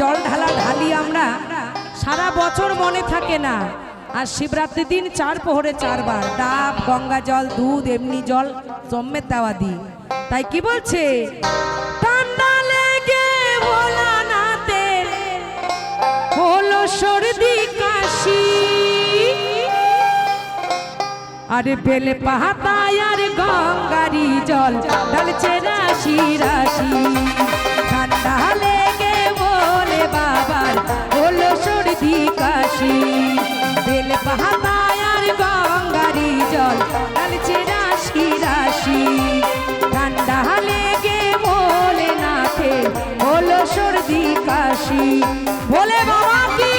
জল ঢালা ঢালি আমরা, সারা বছর মনে থাকে না। আর শিবরাত্রি দিন চার পোহরে চারবার, ডাব, গঙ্গা জল, দুধ, এমনি জল, জম্মের দেওয়া দিই। তাই কি বলছে? ঠান্ডা সর্দি কাশি। আরে বেলে পাহাতায় আর গঙ্গারি জল, ঢালছে রাশি রাশি। ঠান্ডা লেগে বলে বাবার, হলো সর্দি কাশি। বেলে পাহাতায় গঙ্গারি জল ঢালছে রাশি রাশি ঠান্ডা লেগে বলে নাথে হলো সর্দি কাশি। ভোলে বাবা কি?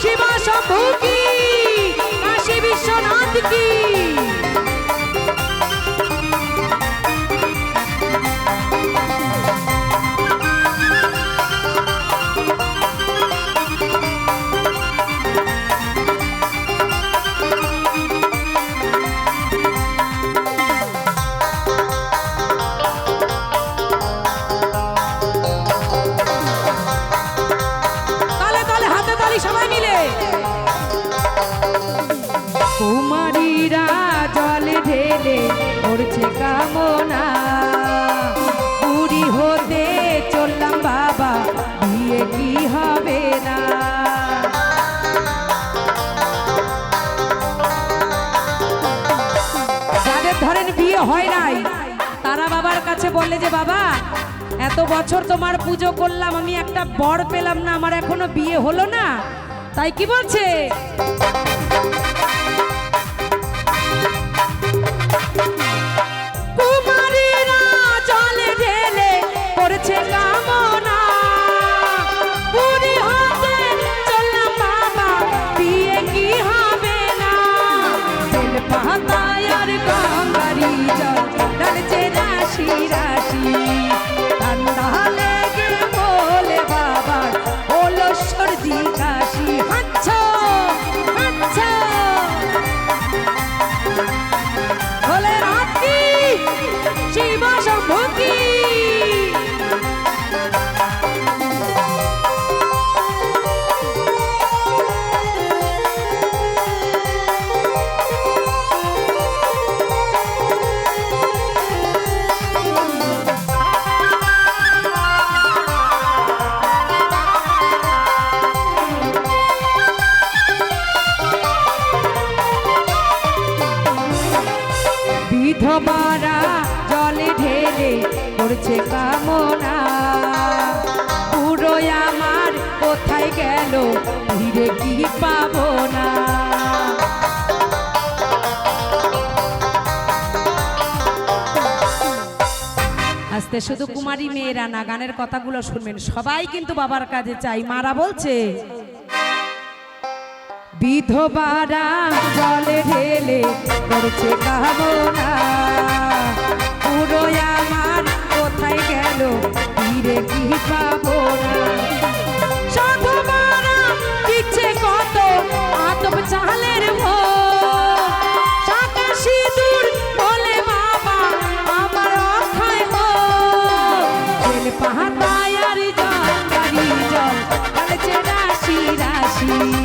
শিবা শম্ভু জলে ঢেলে কামনা। পুরী হতে চললাম বাবা, বিয়ে কি হবে না? যাদের ধরেন বিয়ে হয় নাই, তারা বাবার কাছে বললে যে, বাবা, এত বছর তোমার পুজো করলাম, আমি একটা বর পেলাম না, আমার এখনও বিয়ে হলো না। তাই কি বলছে? বিধবারা জলে ঢেলে করছে কামনা। পুরো আমার কোথায় গেল, ফিরে কি পাবো না? আস্তে শুধু কুমারী মেয়েরা না, গানের কথাগুলো শুনবেন। সবাই কিন্তু বাবার কাজে চাই। মারা বলছে বিধবারা জলে ঢেলে করছে কামনা। পুরো আমার কোথায় গেল? ফিরে কি পাবো কত বলে বাবা, আমার পাহাতায় আর জল রাশি রাশি।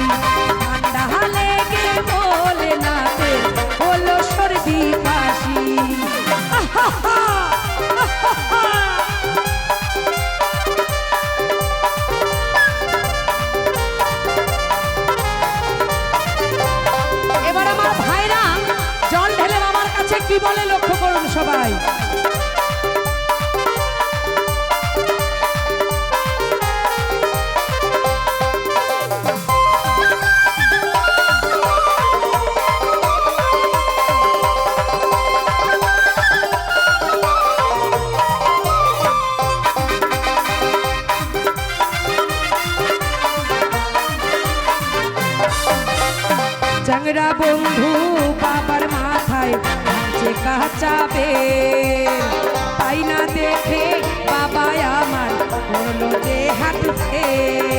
Yay!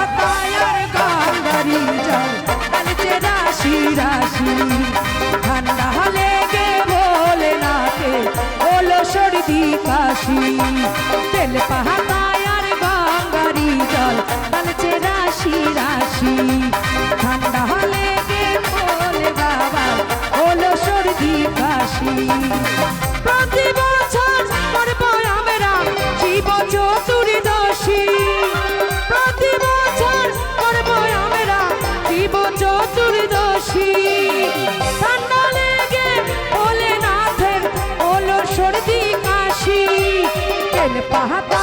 পাতায় আর গঙ্গারি জল ঢালছে রাশি রাশি, ঠান্ডা লেগে বলে নাকে হলো সর্দি কাশি। তেল পাহাড় পাহাড়